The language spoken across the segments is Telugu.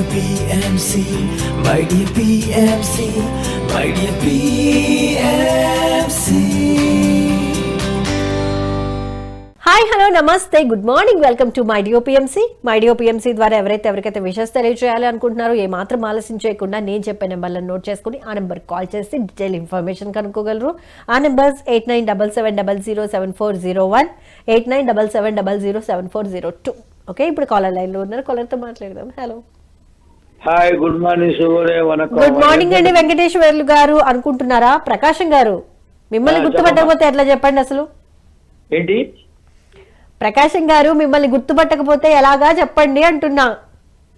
dear PMC, my dear PMC, my dear PMC. Hi hello నమస్తే good morning welcome to my dear PMC my dear PMC ద్వారా ఎవరైతే ఎవరికైతే విషెస్ తెలియజేయాలి అనుకుంటున్నారో ఏ మాత్రం ఆలస్యం చేయకుండా నేను చెప్పే నెంబర్లను నోట్ చేసుకుని ఆ నెంబర్ కాల్ చేసి డీటెయిల్ ఇన్ఫర్మేషన్ కనుక్కోగలరు. ఆ numbers eight nine double seven double zero seven four zero one eight nine double seven double zero seven four zero two okay ఇప్పుడు కాలర్ లైన్లో ఉన్నారు. కాలర్తో మాట్లాడదాం. హలో హాయ్ గుడ్ మార్నింగ్ శుభోదయం వనకం గుడ్ మార్నింగ్ అండి వెంకటేశ్వర్లు గారు అనుకుంటున్నారా? ప్రకాశం గారు మిమ్మల్ని గుర్తుపట్టకపోతే ఎట్లా చెప్పండి అసలు? ఏంటి? ప్రకాశం గారు మిమ్మల్ని గుర్తుపట్టకపోతే ఎలాగా చెప్పండి అంటున్నా.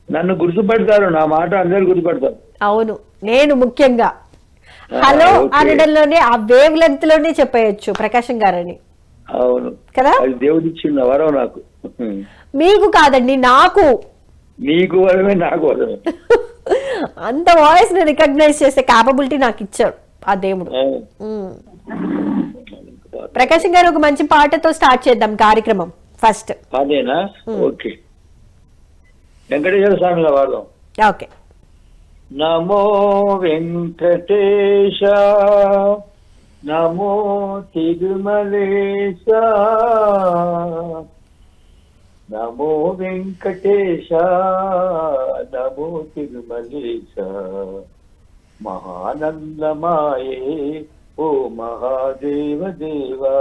నన్ను గుర్తుపడతారు నా మాట అందరు గుర్తుపడతారు. అవును నేను ముఖ్యంగా. హలో. అనడంలోనే ఆ వేవ్ లెంత్లోనే చెప్పేయచ్చు ప్రకాశం గారని. అవును. కదా? అది దేవుడు ఇచ్చిన వరం నాకు. మీకు కాదండి నాకు. నీకు వరమే నాకు వరమే అంత వాయిస్ని రికగ్నైజ్ చేసే క్యాపబిలిటీ నాకు ఇచ్చాడు ఆ దేవుడు. ప్రకాశం గారు ఒక మంచి పాటతో స్టార్ట్ చేద్దాం కార్యక్రమం ఫస్ట్ అదేనా? ఓకే. వెంకటేశ్వర స్వామిగా వాడదాం ఓకే. నమో వెంకటేశ నమో తిరుమలేశ నమో వెంకటేశ నమో తిరుమలేశ. మహానందమాయే ఓ మహాదేవ దేవా.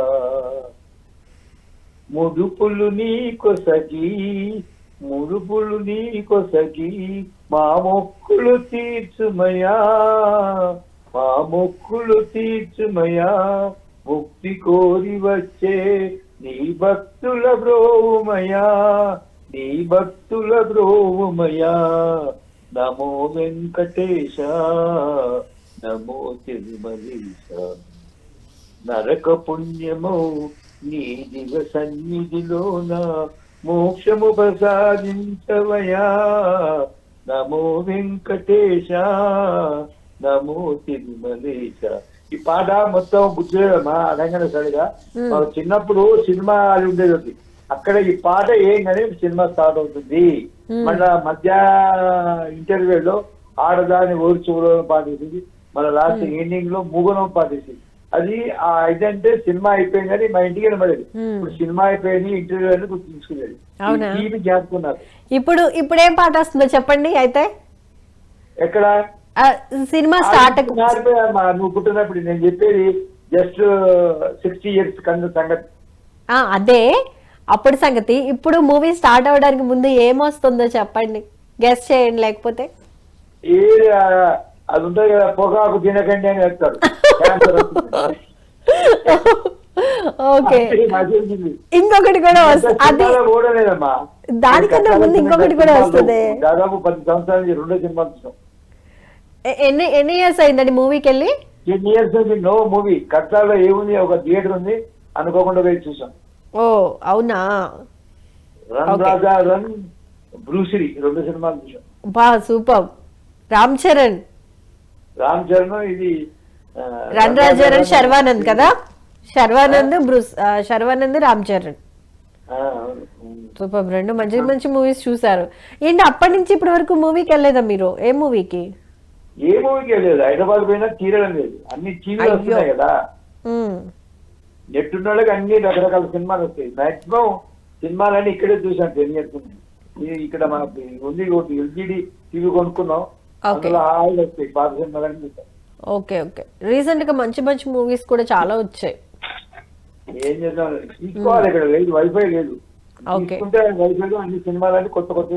ముడుపులు నీకొసగి ముడుపులు నీకొసగి మా మొక్కులు తీర్చుమయా. మా మొక్కులు తీర్చుమయా ముక్తి కోరి వచ్చే నీ భక్తుల బ్రోవుమయా నీ భక్తుల బ్రోవుమయా నమో వెంకటేశ నమో తిరుమలేశ. నరక పుణ్యమో నీ దివ సన్నిధిలోన మోక్షము ప్రసాదించవయా. నమో వెంకటేశ నమో తిరుమలేశ. ఈ పాట మొత్తం గుర్తులేదమ్మా అనగానే సరిగా. చిన్నప్పుడు సినిమా అది ఉండేది. అక్కడ ఈ పాట ఏంగానే సినిమా స్టార్ట్ అవుతుంది. మళ్ళా మధ్య ఇంటర్వ్యూలో ఆడదాని ఓర్చుకోవడం పాటేసింది మన లాస్ట్ ఎండింగ్లో మూగనం పాటేసింది అది ఆ ఇదంటే సినిమా అయిపోయింది కానీ మా ఇంటికి కనబడేది ఇప్పుడు సినిమా అయిపోయింది ఇంటర్వ్యూ అని గుర్తుంచుకునేది? టీవీ ఇప్పుడు ఇప్పుడు ఏం పాట వస్తుందో చెప్పండి అయితే. ఎక్కడ? సినిమా స్టార్ట్ నువ్వు పుట్టినప్పుడు నేను చెప్పేది జస్ట్ సిక్స్టీ ఇయర్స్ కంద సంగతి. అదే. అప్పుడు సంగతి. ఇప్పుడు మూవీ స్టార్ట్ అవ్వడానికి ముందు ఏమొస్తుందో చెప్పండి. గెస్ట్ చేయండి లేకపోతే. ఏ అది ఉంటుంది కదా పొగాకు తినకండి అని చెప్తారు. ఓకే. ఇంకొకటి కూడా వస్తుంది కూడా లేదమ్మా. దానికన్నా ముందు ఇంకొకటి కూడా వస్తుంది. దాదాపు పది సంవత్సరాల రెండో సినిమా ఎన్ని ఎన్ని ఇయర్స్ అయిందండి మూవీకి వెళ్ళి టెన్ ఇయర్స్ నుంచి నో మూవీ కట్టాలో ఏముంది? ఒక థియేటర్ ఉంది. అనుకోకుండా వెళ్ళి చూసాం ఓ అవునా? రన్. రాజా రన్ బ్రూసిరి రెండు సినిమాలు చూసాం బా సూపర్. రామ్ చరణ్. రామ్ చరణ్ ఇది రన్ రాజారన్ శర్వానంద్ కదా? శర్వానంద్ బ్రూస్ శర్వానంద్ రామ్ చరణ్. సూపర్ రెండు మంచి మంచి మూవీస్ చూసారు ఏంటి అప్పటి నుంచి ఇప్పటి వరకు మూవీకి వెళ్ళలేదా మీరు? ఏ మూవీకి ఏ మూవీకి వెళ్ళలేదు. హైదరాబాద్ పోయినా తీరడం లేదు. అన్ని టీవీలు. వస్తున్నాయి కదా. నెట్ ఉన్న వాళ్ళకి అన్ని రకరకాల సినిమాలు వస్తాయి. మాక్సిమం సినిమాలన్నీ ఇక్కడే చూసాను టెన్ ఇయర్స్ ఇక్కడ మనకి ఉంది ఒకటి ఎల్జీడి టీవీ కొనుక్కున్నాం. అందులో హాయిగా వస్తాయి. పాత సినిమాలన్నీ చూసాం ఓకే ఓకే. రీసెంట్గా మంచి మంచి మూవీస్ కూడా చాలా వచ్చాయి. ఏం చేద్దాం? తీసుకోవాలి. ఇక్కడ లేదు. వైఫై లేదు. తీసుకుంటే వైఫై అన్ని సినిమాలన్నీ కొత్త కొత్త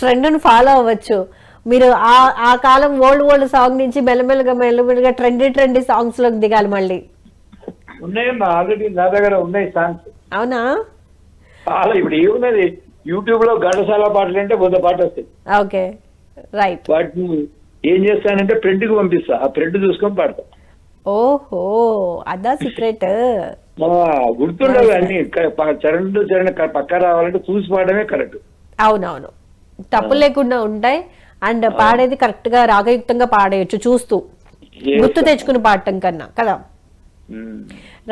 ట్రెండ్ ఫాలో అవ్వచ్చు. మీరు ఆ ఆ కాలం ఓల్డ్ ఓల్డ్ సాంగ్ నుంచి మెల్లమెల్లగా మెల్లమెల్లగా ట్రెండీ ట్రెండీ సాంగ్స్లోకి దిగాలి మళ్ళీ. ఉన్నాయమ్మా ఆల్రెడీ నా దగ్గర ఉన్నాయి సాంగ్స్ అవునా? చాలా ఇప్పుడు ఏమున్నది? యూట్యూబ్లో ఘంటసాల పాటలు అంటే వంద పాటలు వస్తాయి. ఓకే రైట్ వాటిని ఏం చేస్తానంటే ప్రింట్కి పంపిస్తా. ఆ ప్రింట్ చూసుకొని పాడతా. ఓహో అదా సీక్రెట్ గుర్తుండవు అన్ని. చరణ్ చరణ్ పక్క రావాలంటే చూసి పాడమే కరెక్ట్ అవునవును. తప్పు లేకుండా ఉంటాయి. అండ్ పాడేది కరెక్ట్గా రాగయుక్తంగా పాడేయచ్చు చూస్తూ. గుర్తు తెచ్చుకుని పాడటం కన్నా కదా?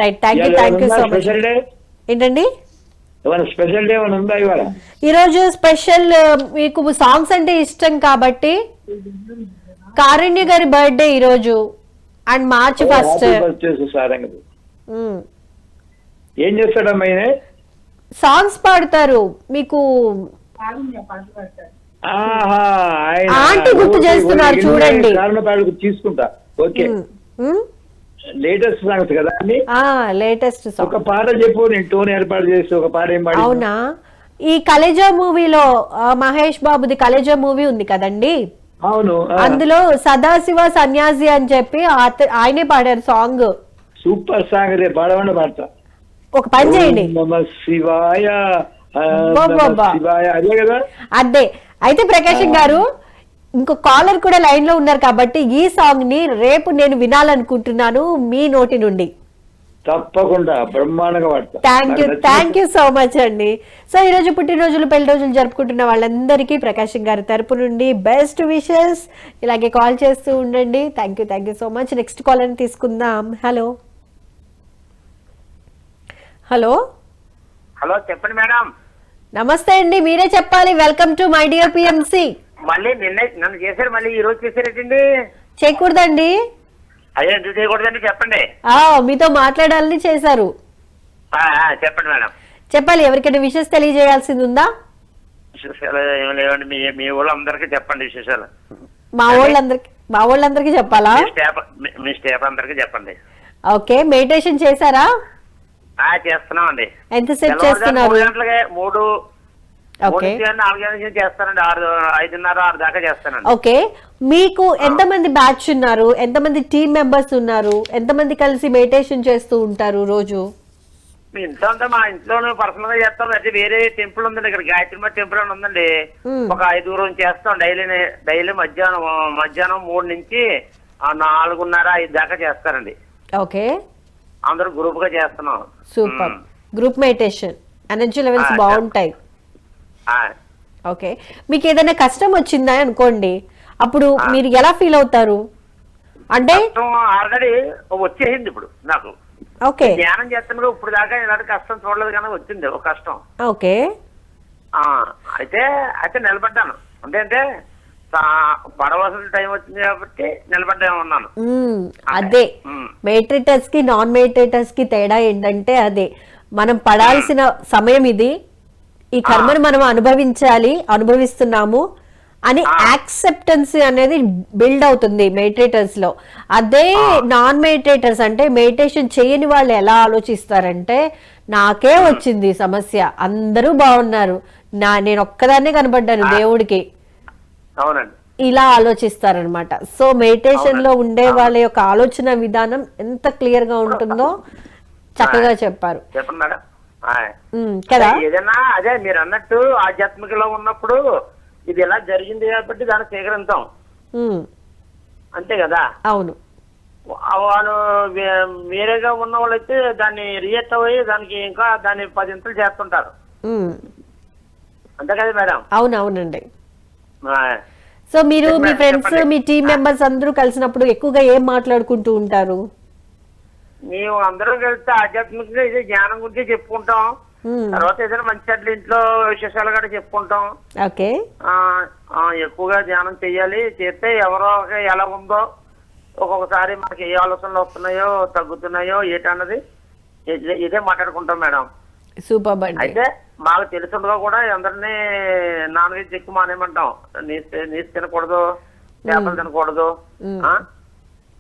Right thank you thank you so much ఏంటండి? ఏమైనా స్పెషల్ డే ఏమైనా ఉందా ఇవాళ? ఈరోజు స్పెషల్ మీకు సాంగ్స్ అంటే ఇష్టం కాబట్టి కారుణ్య గారి బర్త్డే ఈరోజు అండ్ మార్చ్ ఫస్ట్. ఏం చేస్తాడమ్మా సాంగ్స్ పాడతారు మీకు ఆంటీ గుర్తు చేస్తున్నారు చూడండి. తీసుకుంటా. ఓకే. లేటెస్ట్ సాంగ్స్ కదా లేటెస్ట్ ఒక పాట చెప్పు నేను టోన్ ఏర్పాటు చేసి ఒక పాట ఏం పాడి అవునా? ఈ కలేజా మూవీలో మహేష్ బాబుది కలేజా మూవీ ఉంది కదండి? అవును అందులో సదాశివ సన్యాసి అని చెప్పి ఆయనే పాడారు సాంగ్. సూపర్ సాంగ్ రే పాడమని పాడతా. ఒక పని చేయండి. శివాయ. శివాయ. అదే కదా? అదే. అయితే ప్రకాశం గారు ఇంకో కాలర్ కూడా లైన్లో ఉన్నారు కాబట్టి ఈ సాంగ్ని రేపు నేను వినాలనుకుంటున్నాను మీ నోటి నుండి. తప్పకుండా బ్రహ్మాండంగా పాడతా. Thank you. Thank you so much అండి. సో ఈ రోజు పుట్టినరోజులు పెళ్ళి రోజులు జరుపుకుంటున్న వాళ్ళందరికీ ప్రకాశం గారి తరపు నుండి బెస్ట్ విషెస్ ఇలాగే కాల్ చేస్తూ ఉండండి. Thank you thank you so much next call అని తీసుకుందాం. హలో హలో హలో చెప్పండి మేడం. నమస్తే అండి మీరే చెప్పాలి. Welcome to my dear PMC మళ్ళీ నిన్న నన్ను చేశారు మళ్ళీ ఈ రోజు చేశారేటండి? చేయకూడదండి. అదే ఎందుకు చేయకూడదండి? చెప్పండి. ఆ మీతో మాట్లాడాలని చేశారు. ఆ, ఆ, చెప్పండి మేడం. చెప్పాలి ఎవరికైనా విషెస్ తెలియజేయాల్సింది ఉందా విశేషాలు లేవండి మీ మీ వాళ్ళందరికీ చెప్పండి విశేషాలు. మా వాళ్ళందరికి మా వాళ్ళందరికీ చెప్పాలా? మీ స్టాఫ్ మీ- మీ స్టాఫ్ అందరికీ చెప్పండి. ఓకే మెడిటేషన్ చేశారా? ఆ చేస్తున్నామండి. ఎంతసేపు చేస్తున్నారు? మూడు గంటలకి మూడు ఓకే. మీకు ఎంతమంది బ్యాచ్ ఉన్నారు? ఎంతమంది టీమ్ మెంబర్స్ ఉన్నారు? ఎంతమంది కలిసి మెడిటేషన్ చేస్తూ ఉంటారు రోజు? మీ ఇంట్లో అంతా మా ఇంట్లోనే పర్సనల్గా చేస్తాం. అయితే వేరే టెంపుల్ ఉందండి. ఇక్కడ గాయత్రి టెంపుల్ అని ఉందండి. ఒక ఐదుగురు చేస్తాం. డైలీ డైలీ మధ్యాహ్నం మధ్యాహ్నం మూడు నుంచి నాలుగున్నర ఐదు దాకా చేస్తారండి. ఓకే. అందరూ గ్రూప్గా చేస్తున్నాం. Super. Group meditation energy levels బాగుంటాయి. ఆ, ఓకే. మీకు ఏదైనా కష్టం వచ్చిందా అనుకోండి అప్పుడు మీరు ఎలా ఫీల్ అవుతారు? అంటే ఆల్రెడీ వచ్చేసింది ఇప్పుడు నాకు. ఓకే. ధ్యానం చేస్తున్నప్పుడు ఇప్పుడు దాకా ఇలాంటి కష్టం చూడలేదు కానీ వచ్చింది ఒక కష్టం. ఓకే. ఆ అయితే అయితే నిలబడ్డాను. అంటే పడవలసిన టైం వచ్చింది కాబట్టి నిలబడ్డా ఉన్నాను. అదే. మెడిటేటర్స్కి నాన్ మెడిటేటర్స్కి తేడా ఏంటంటే అదే. మనం పడాల్సిన సమయం ఇది. ఈ కర్మను మనం అనుభవించాలి అనుభవిస్తున్నాము అని యాక్సెప్టెన్స్ అనేది బిల్డ్ అవుతుంది మెడిటేటర్స్లో. అదే నాన్ మెడిటేటర్స్ అంటే మెడిటేషన్ చేయని వాళ్ళు ఎలా ఆలోచిస్తారంటే నాకే వచ్చింది సమస్య. అందరూ బాగున్నారు. నా నేను ఒక్కదాన్నే కనబడ్డాను దేవుడికి. అవునండి. ఇలా ఆలోచిస్తారనమాట. సో మెడిటేషన్లో ఉండే వాళ్ళ యొక్క ఆలోచన విధానం ఎంత క్లియర్గా ఉంటుందో చక్కగా చెప్పారు. చెప్పండి మేడం. కదా? ఏదైనా అదే మీరు అన్నట్టు ఆధ్యాత్మికలో ఉన్నప్పుడు ఇది ఎలా జరిగింది కాబట్టి దాన్ని స్వీకరిస్తాం ఉమ్, అంతే కదా? అవును. వాళ్ళు వేరేగా ఉన్న వాళ్ళైతే దాన్ని రియాక్ట్ అయ్యి దానికి ఇంకా దాన్ని పదింతలు చేస్తుంటారు. అంతే కదా మేడం? అవును అవునండి. ఆయ్. సో మీరు మీ ఫ్రెండ్స్. మీ టీం మెంబర్స్ అందరూ కలిసినప్పుడు ఎక్కువగా ఏం మాట్లాడుకుంటూ ఉంటారు? మేము అందరం కలిస్తే ఆధ్యాత్మికంగా ఇదే జ్ఞానం గురించి చెప్పుకుంటాం. తర్వాత ఏదైనా మంచి అట్ల ఇంట్లో విశేషాలు కూడా చెప్పుకుంటాం. ఓకే. ఆ, ఆ, ఎక్కువగా ధ్యానం చెయ్యాలి చేస్తే ఎవరో ఎలా ఉందో ఒక్కొక్కసారి మనకి ఏ ఆలోచనలు వస్తున్నాయో తగ్గుతున్నాయో ఏటన్నది ఇదే మాట్లాడుకుంటాం మేడం. సూపర్ అండి అయితే మాకు తెలుసుగా కూడా అందరినీ నాన్ వెజ్ ఎక్కువ మానేయమంటాం. నీసు తినకూడదు చేపలు తినకూడదు?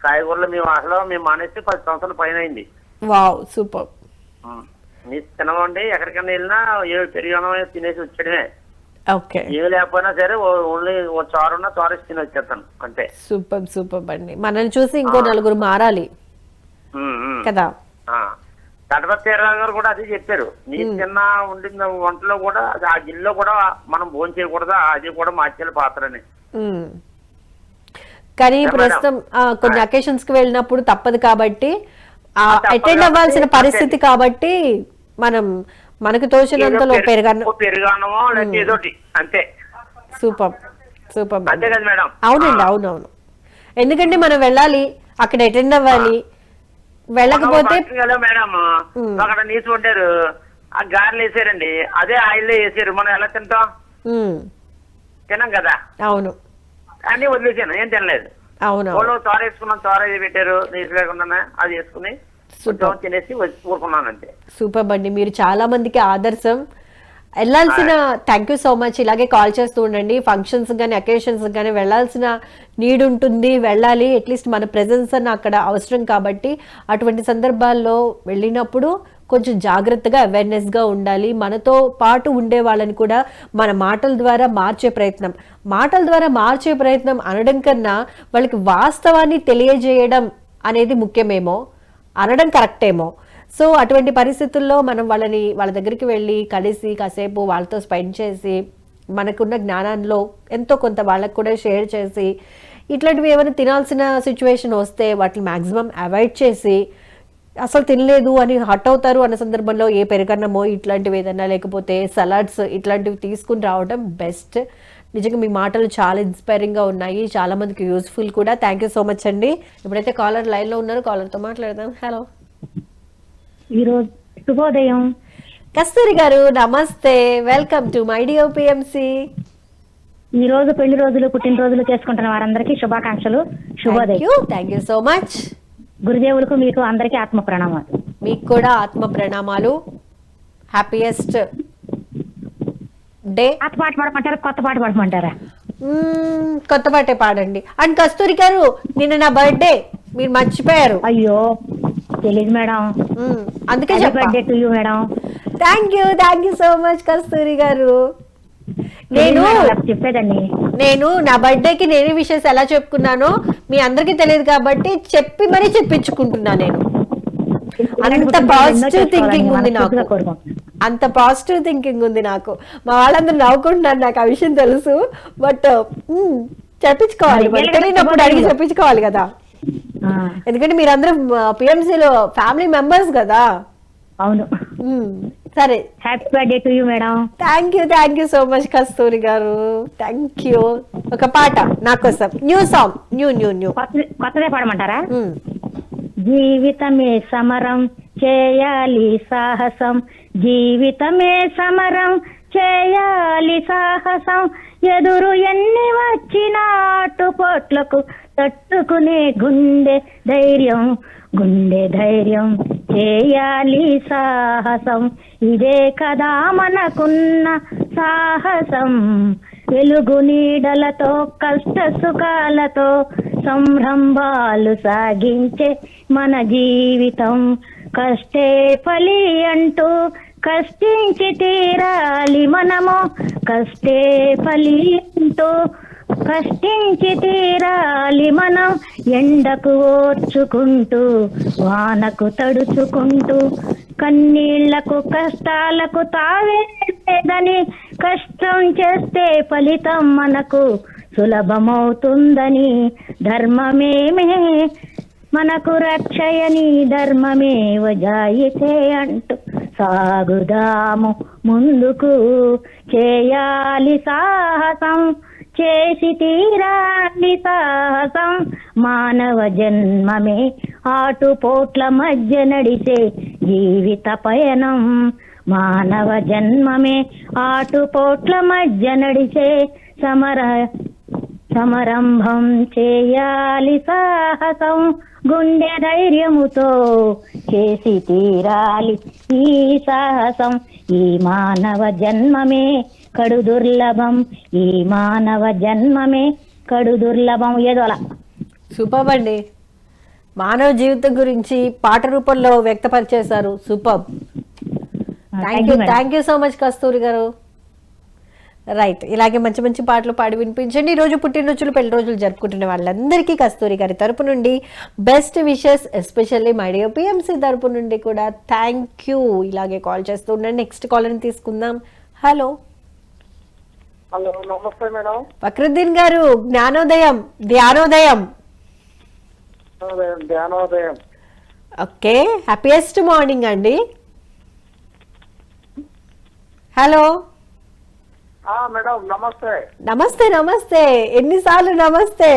కాయగూరలు మేము అసలు మేము మానేసి పది సంవత్సరాల పైన అయింది వావ్ సూపర్. నీసు తినమండి ఎక్కడికైనా వెళ్ళినా ఏ పెరిగానో తినేసి వచ్చేయడమే. ఓకే. ఏమి లేకపోయినా సరే ఓ- ఓన్లీ ఓ చారు ఉన్నా చారు తిని వచ్చేస్తాను అంతే. సూపర్ సూపర్ అండి మనల్ని చూసి ఇంకో నలుగురు మారాలి. కదా? ఆ. తటపతిరావు గారు కూడా అదే చెప్పారు. నీ చిన్న ఉండిన వంటలో కూడా అది ఆ గిన్నెలో కూడా మనం భోజనం చేయకూడదు? అది కూడా మార్చేయాలి పాత్రని. మ్మ్. కానీ. ప్రస్తుతం కొన్ని అకేషన్స్కి వెళ్ళినప్పుడు తప్పదు కాబట్టి అటెండ్ అవ్వాల్సిన. పరిస్థితి కాబట్టి మనం మనకు తోచినంతలో ఏదో పెరగను పెరుగు- పెరుగన్నమో లేకపోతే ఏదోటి అంతే. Super super. అంతే కదా మేడం. అవునండి అవునవును. ఎందుకంటే మనం వెళ్ళాలి అక్కడ అటెండ్ అవ్వాలి వెళ్ళకపోతే మేడం. అక్కడ నీసు ఉంటారు. ఆ గారెలు వేసారండి. అదే ఆయిల్లో వేసారు. మనం ఎలా తింటాం? తినాం కదా. అవును. అన్ని వదిలేసాను. ఏం తినలేదు. అవును వాళ్ళు తోర వేసుకున్నాం. తోర పెట్టారు? నీసు లేకుండా అది వేసుకుని తినేసి ఊరుకున్నాను అంతే సూపర్ అండి. మీరు చాలా మందికి ఆదర్శం. వెళ్ళాల్సిన థ్యాంక్ యూ సో మచ్ ఇలాగే కాల్ చేస్తూ ఉండండి. ఫంక్షన్స్ కానీ అకేషన్స్ కానీ వెళ్ళాల్సిన నీడ్ ఉంటుంది. వెళ్ళాలి. అట్లీస్ట్ మన ప్రెజెన్స్ అన్న అక్కడ అవసరం కాబట్టి అటువంటి సందర్భాల్లో వెళ్ళినప్పుడు కొంచెం జాగ్రత్తగా అవేర్నెస్గా ఉండాలి. మనతో పాటు ఉండే వాళ్ళని కూడా మన మాటల ద్వారా మార్చే ప్రయత్నం. మాటల ద్వారా మార్చే ప్రయత్నం అనడం కన్నా వాళ్ళకి వాస్తవాన్ని తెలియజేయడం అనేది ముఖ్యమేమో? అనడం కరెక్టేమో సో అటువంటి పరిస్థితుల్లో మనం వాళ్ళని వాళ్ళ దగ్గరికి వెళ్ళి కలిసి కాసేపు వాళ్ళతో స్పెండ్ చేసి మనకున్న జ్ఞానంలో ఎంతో కొంత వాళ్ళకు కూడా షేర్ చేసి ఇట్లాంటివి ఏమైనా తినాల్సిన సిచ్యువేషన్ వస్తే వాటిని మ్యాక్సిమం అవాయిడ్ చేసి అసలు తినలేదు అని హట్ అవుతారు అన్న సందర్భంలో ఏ పెరగన్నమో ఇట్లాంటివి ఏదైనా లేకపోతే సలాడ్స్ ఇట్లాంటివి తీసుకుని రావడం బెస్ట్. నిజంగా మీ మాటలు చాలా ఇన్స్పైరింగ్గా ఉన్నాయి. చాలా మందికి యూస్ఫుల్ కూడా. థ్యాంక్ యూ సో మచ్ అండి. ఇప్పుడైతే కాలర్ లైన్లో ఉన్నారు కాలర్తో మాట్లాడదాం. హలో. ఈరోజు శుభోదయం. కస్తూరి గారు నమస్తే. Welcome to my deo PMC ఈ రోజు పెళ్ళి రోజులు పుట్టినరోజులు చేసుకుంటున్న వారందరికీ శుభాకాంక్షలు. శుభోదయం. థ్యాంక్ యూ సో మచ్ గురుదేవులకు మీకు అందరికీ ఆత్మ ప్రణామాలు. మీకు కూడా ఆత్మ ప్రణామాలు. హ్యాపీయెస్ట్ డే పాట పాడమంటారా? కొత్త పాట పాడమంటారా? కొత్త పాటే పాడండి. అండ్ కస్తూరి గారు నిన్న నా బర్త్డే. మీరు మర్చిపోయారు. అయ్యో తెలీదు మేడం. అందుకే birthday to you madam. Thank you thank you so much Kasturi garu. నేను చెప్పేదండి. నేను నా బర్త్డేకి నేను విషయస్ ఎలా చెప్పుకున్నానో మీ అందరికీ తెలియదు కాబట్టి చెప్పి మరీ చెప్పించుకుంటున్నా నేను. అంత పాజిటివ్ థింకింగ్ ఉంది నాకు. అంత పాజిటివ్ థింకింగ్ ఉంది నాకు. మా వాళ్ళందరూ నవ్వుకుంటున్నారు నాకు ఆ విషయం తెలుసు. బట్ చెప్పించుకోవాలి. మరి తెలియనప్పుడు అడిగి చెప్పించుకోవాలి కదా. ఎందుకంటే మీరందరూ పిఎంసీలో ఫ్యామిలీ మెంబర్స్ కదా. అవును. సరే. Happy birthday to you madam thank you thank you so much Kasturi garu. Thank you ఒక పాట నా కోసం. New song new new new కొత్త కొత్తదే పాడమంటారా? జీవితమే సమరం. చేయాలి సాహసం. జీవితమే సమరం చేయాలి సాహసం. ఎదురు ఎన్ని వచ్చినా అటుపోట్లకు తట్టుకునే గుండె ధైర్యం గుండె ధైర్యం. చేయాలి సాహసం. ఇదే కదా మనకున్న సాహసం. వెలుగు నీడలతో కష్ట సుఖాలతో సంరంభాలు సాగించే మన జీవితం. కష్టే ఫలి అంటూ కష్టించి తీరాలి మనము. కష్టే ఫలి అంటూ కష్టించి తీరాలి మనం. ఎండకు ఓర్చుకుంటూ వానకు తడుచుకుంటూ కన్నీళ్ళకు కష్టాలకు తావే లేదని కష్టం చేస్తే ఫలితం మనకు సులభమవుతుందని ధర్మమేమే. మనకు రక్షయని ధర్మమేవ జాయితే అంటూ సాగుదాము ముందుకు. చేయాలి సాహసం చేసి తీరాలి సాహసం. మానవ జన్మమే ఆటుపోట్ల మధ్య నడిచే జీవిత పయనం. మానవ జన్మమే ఆటుపోట్ల మధ్య నడిచే సమర సమరంభం చేయాలి సాహసం గుండె ధైర్యముతో చేసి తీరాలి ఈ సాహసం. ఈ మానవ జన్మమే కడు దుర్లభం ఈ మానవ జన్మమే కడు దుర్లభం. ఏదో అలా. సూపర్ అండి. మానవ జీవితం గురించి పాట రూపంలో వ్యక్తపరిచేశారు. Super. Thank you thank you so much Kasturi garu. Right ఇలాగే మంచి మంచి పాటలు పాడి వినిపించండి. ఈ రోజు పుట్టినరోజులు పెళ్ళి రోజులు జరుపుకుంటున్న వాళ్ళందరికీ కస్తూరి గారి తరపు నుండి best wishes especially my dear PMC తరపు నుండి కూడా థ్యాంక్ యూ. ఇలాగే కాల్ చేస్తూ ఉండండి. నెక్స్ట్ కాల్ని తీసుకుందాం. హలో. హలో నమస్తే మేడం. ఫక్రుద్దీన్ గారు జ్ఞానోదయం ధ్యానోదయం. ధ్యానోదయం. ఓకే. హ్యాపీయెస్ట్ మార్నింగ్ అండి. హలో మేడం నమస్తే. నమస్తే నమస్తే. ఎన్నిసార్లు నమస్తే?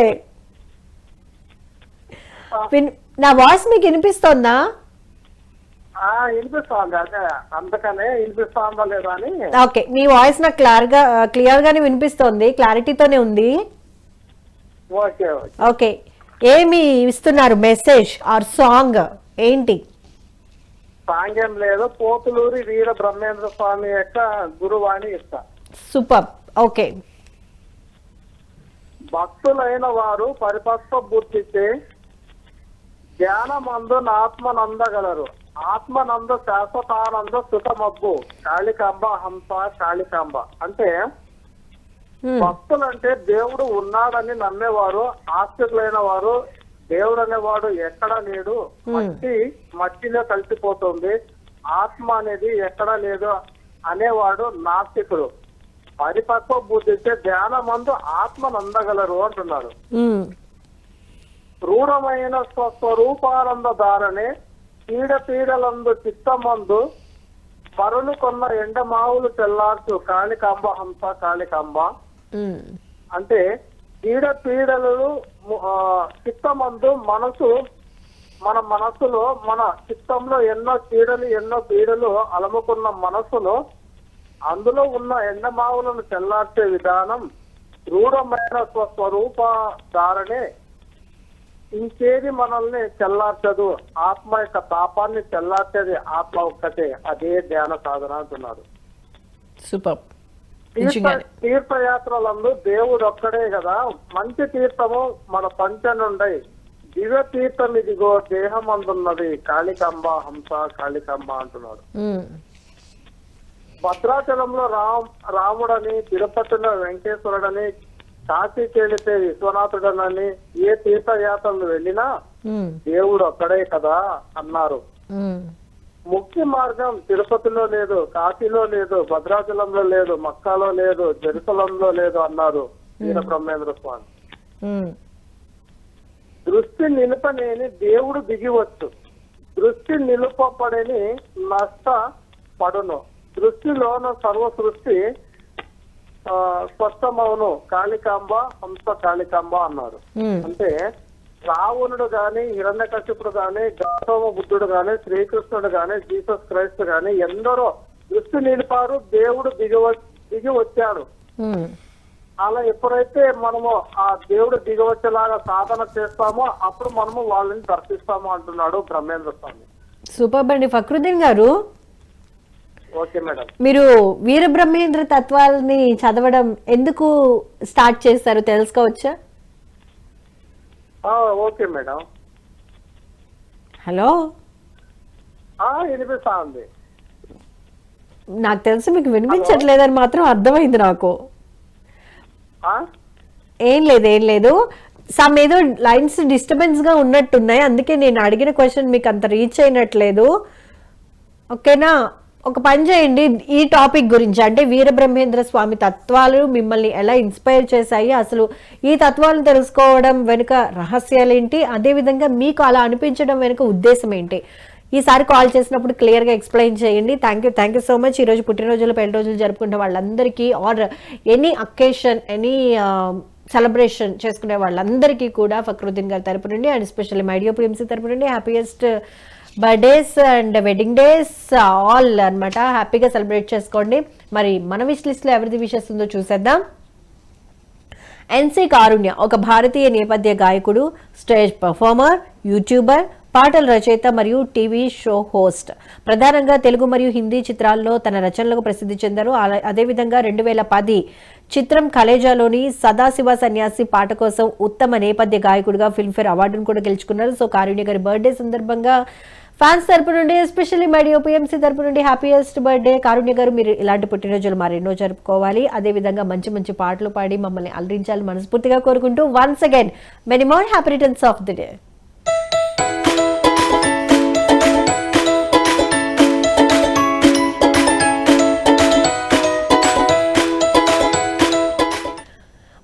నా వాయిస్ మీకు వినిపిస్తోందా? అందుకనే అని. ఓకే మీ వాయిస్ నాకు క్లియర్గా క్లియర్ గానే వినిపిస్తోంది క్లారిటీతోనే ఉంది. Okay okay. ఏమి ఇస్తున్నారు మెసేజ్ ఆర్ సాంగ్ ఏంటి? సాంగ్యం లేదు పోతులూరి వీర బ్రహ్మేంద్ర స్వామి యొక్క గురువాణి ఇస్తా. సూపర్. ఓకే. భక్తులైన వారు పరిపక్వ బుద్ధితే జ్ఞానమందు ఆత్మనందగలరు. ఆత్మనంద శాశ్వతానంద సుఖమబ్బు. కాళికాంబ హంస కాళికాంబ. అంటే. భక్తులంటే దేవుడు ఉన్నాడని నమ్మేవారు ఆస్తికులైన వారు దేవుడు అనేవాడు ఎక్కడా లేడు. మట్టి మట్టిలో కలిసిపోతుంది. ఆత్మ అనేది ఎక్కడా లేదు అనేవాడు నాస్తికుడు. పరిపక్వ బుద్ధితే ధ్యానమందు ఆత్మను అందగలరు అంటున్నాడు మ్మ్. రూఢమైన స్వస్వరూపానంద ధారణే పీడ పీడలందు చిత్తమందు పరులు కొన్న ఎండమావులు తెల్లార్చు కాళికాంబ హంస కాళికాంబ. అంటే పీడ పీడలు చిత్తమందు మనసు మన మనసులో మన చిత్తంలో ఎన్నో పీడలు ఎన్నో పీడలు అలముకున్న మనసులో అందులో ఉన్న ఎండమావులను చెల్లార్చే విధానం రూఢమైన స్వస్వరూప ధారణే ఇంకేది మనల్ని చెల్లార్చదు. ఆత్మ యొక్క తాపాన్ని చెల్లార్చేది ఆత్మ ఒక్కటే. అదే ధ్యాన సాధన అంటున్నారు. తీర్థయాత్రలందు దేవుడు ఒక్కడే కదా. మంచి తీర్థము మన పంచనుండై. దివ్య తీర్థం ఇదిగో దేహం అందున్నది కాళికాంబ హంస కాళికాంబ అంటున్నాడు. భద్రాచలంలో రామ్ రాముడని తిరుపతిలో వెంకటేశ్వరుడని కాశీ చేలితే విశ్వనాథుడనని ఏ తీర్థయాత్రలు వెళ్ళినా. దేవుడు ఒక్కడే కదా అన్నారు. ముఖ్య మార్గం తిరుపతిలో లేదు కాశీలో లేదు భద్రాచలంలో లేదు మక్కాలో లేదు జెరూసలంలో లేదు అన్నారు వీర బ్రహ్మేంద్ర స్వామి. దృష్టి నిలుపనేని దేవుడు దిగివచ్చు దృష్టి నిలుపబడని నష్ట పడును దృష్టిలోన సర్వ సృష్టి స్పష్టమవును. కాళికాంబ హంస కాళికాంబ అన్నారు. అంటే రావణుడు గాని హిరణ్యకశిపుడు గాని గౌతమ బుద్ధుడు గాని శ్రీకృష్ణుడు గాని జీసస్ క్రైస్ట్ గాని ఎందరో దృష్టి నిలిపారు దేవుడు దిగి వ- దిగి వచ్చాడు. అలా ఎప్పుడైతే మనము ఆ దేవుడు దిగి వచ్చేలాగా సాధన చేస్తామో అప్పుడు మనము వాళ్ళని దర్శిస్తాము అంటున్నాడు బ్రహ్మేంద్ర స్వామి. సూపర్ అండి ఫక్రుద్దీన్ గారు మీరు వీరబ్రహ్మేంద్ర తత్వాలని చదవడం ఎందుకు స్టార్ట్ చేస్తారు తెలుసుకోవచ్చా? Okay madam. హలో? ఆ వినిపిస్తా ఉంది. నాకు తెలిసి మీకు వినిపించట్లేదని మాత్రం అర్థమైంది నాకు? ఏం లేదు ఏం లేదు. సమ్ ఏదో లైన్స్ డిస్టర్బెన్స్గా ఉన్నట్టున్నాయి. అందుకే నేను అడిగిన క్వశ్చన్ మీకు అంత రీచ్ అయినట్లేదు. ఓకేనా? ఒక పని చేయండి. ఈ టాపిక్ గురించి అంటే వీరబ్రహ్మేంద్ర స్వామి తత్వాలు మిమ్మల్ని ఎలా ఇన్స్పైర్ చేశాయి అసలు ఈ తత్వాలను తెలుసుకోవడం వెనుక రహస్యాలు ఏంటి అదేవిధంగా మీకు అలా అనిపించడం వెనుక ఉద్దేశం ఏంటి? ఈసారి కాల్ చేసినప్పుడు క్లియర్గా ఎక్స్ప్లెయిన్ చేయండి. Thank you thank you so much. ఈరోజు పుట్టినరోజులు పెళ్ళి రోజులు జరుపుకునే వాళ్ళందరికీ or any occasion any celebration చేసుకునే వాళ్ళందరికీ కూడా ఫక్రుద్దీన్ గారి తరపు నుండి అండ్ స్పెషల్లీ మైడియో పిఎంసీ తరపు నుండి happiest birthdays and wedding days all అనమాట హ్యాపీగా సెలబ్రేట్ చేసుకోండి. మరి మన విష్ లిస్ట్లో ఎవరిది విషెస్ ఉందో చూసేద్దాం. ఎన్సీ కారుణ్య ఒక భారతీయ నేపథ్య గాయకుడు స్టేజ్ పర్ఫార్మర్ యూట్యూబర్ పాటల రచయిత మరియు టీవీ షో హోస్ట్ ప్రధానంగా తెలుగు మరియు హిందీ చిత్రాల్లో తన రచనలకు ప్రసిద్ధి చెందారు. అదేవిధంగా రెండు వేల పది చిత్రం కలేజాలోని సదాశివ సన్యాసి పాట కోసం ఉత్తమ నేపథ్య గాయకుడిగా ఫిల్మ్ఫేర్ అవార్డును కూడా గెలుచుకున్నారు. సో కారుణ్య గారి బర్త్డే సందర్భంగా ఫ్యాన్స్ తరపు నుండి ఎస్పెషల్లీ మైడియో పిఎంసీ తరపు నుండి హ్యాపీయెస్ట్ బర్త్డే కారుణ్య గారు మీరు ఇలాంటి పుట్టినరోజులు మరెన్నో జరుపుకోవాలి. అదేవిధంగా మంచి మంచి పాటలు పాడి మమ్మల్ని అలరించాలని మనస్ఫూర్తిగా కోరుకుంటూ once again many more happy returns of the day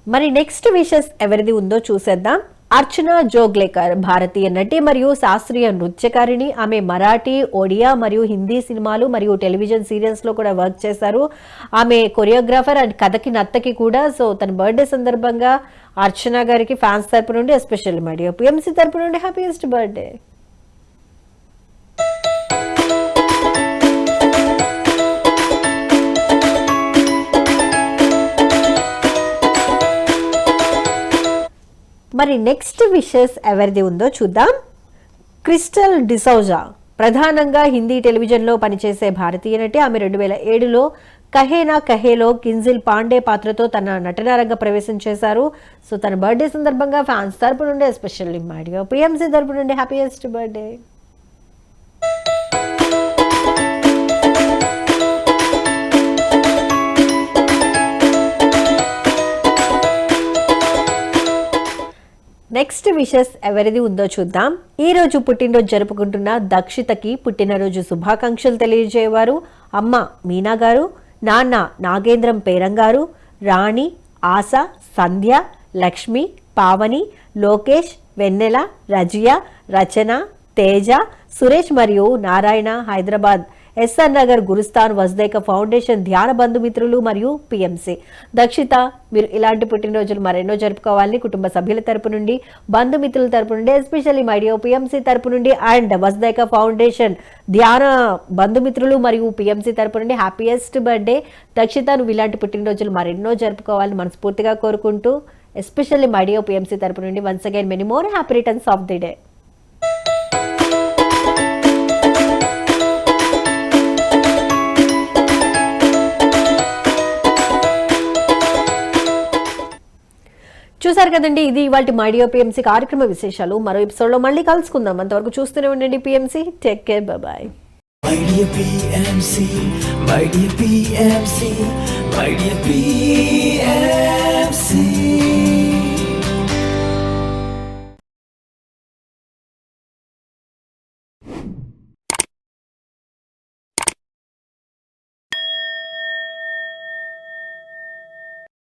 మరి నెక్స్ట్ విషెస్ ఎవరిది ఉందో చూసేద్దాం. అర్చన జోగ్లేకర్ భారతీయ నటి మరియు శాస్త్రీయ నృత్యకారిణి. ఆమె మరాఠీ ఒడియా మరియు హిందీ సినిమాలు మరియు టెలివిజన్ సీరియల్స్లో కూడా వర్క్ చేశారు. ఆమె కొరియోగ్రాఫర్ అండ్ కథకి నత్తకి కూడా. సో తన బర్త్డే సందర్భంగా అర్చన గారికి ఫ్యాన్స్ తరపు నుండి ఎస్పెషల్ మరియు పిఎంసీ తరపు నుండి హ్యాపీయెస్ట్ బర్త్డే. మరి నెక్స్ట్ విషెస్ ఎవరిది ఉందో చూద్దాం. క్రిస్టల్ డిసౌజా ప్రధానంగా హిందీ టెలివిజన్లో పనిచేసే భారతీయ నటి. ఆమె రెండు వేల ఏడులో కహేనా కహేలో కింజిల్ పాండే పాత్రతో తన నటనారంగ ప్రవేశం చేశారు. సో తన బర్త్డే సందర్భంగా ఫ్యాన్స్ తరపు నుండి ఎస్పెషల్లీ మాడియో పిఎంసీ తరపు నుండి హ్యాపీయెస్ట్ బర్త్డే నెక్స్ట్ విషెస్ ఎవరిది ఉందో చూద్దాం. ఈ రోజు పుట్టినరోజు జరుపుకుంటున్న దక్షితకి పుట్టినరోజు శుభాకాంక్షలు తెలియజేయవారు. అమ్మ మీనా గారు నాన్న నాగేంద్రం పేరంగారు రాణి ఆశ సంధ్య లక్ష్మి పావని లోకేష్ వెన్నెల రజియా రచన తేజ సురేష్ మరియు నారాయణ హైదరాబాద్. ఎస్ఆర్ నగర్ గురుస్థాన్ వజ్దేక ఫౌండేషన్ ధ్యాన బంధుమిత్రులు మరియు పిఎంసి. దక్షిత మీరు ఇలాంటి పుట్టినరోజులు మరెన్నో జరుపుకోవాలని కుటుంబ సభ్యుల తరపు నుండి బంధుమిత్రుల తరపు నుండి ఎస్పెషల్లీ మైడియో పిఎంసి తరపు నుండి అండ్ వజ్దేక ఫౌండేషన్ ధ్యాన బంధుమిత్రులు మరియు పిఎంసి తరపు నుండి హ్యాపీయెస్ట్ బర్త్డే. దక్షిత నువ్వు ఇలాంటి పుట్టినరోజులు మరెన్నో జరుపుకోవాలని మనస్ఫూర్తిగా కోరుకుంటూ ఎస్పెషల్లీ మైడియో పిఎంసి తరపు నుండి once again many more happy returns of the day చూసారు కదండి ఇది ఇవాళ మైడియో పిఎంసీ కార్యక్రమ విశేషాలు. మరో ఎపిసోడ్లో మళ్ళీ కలుసుకుందాం. అంతవరకు చూస్తూనే ఉండండి PMC take care bye Mighty PMC,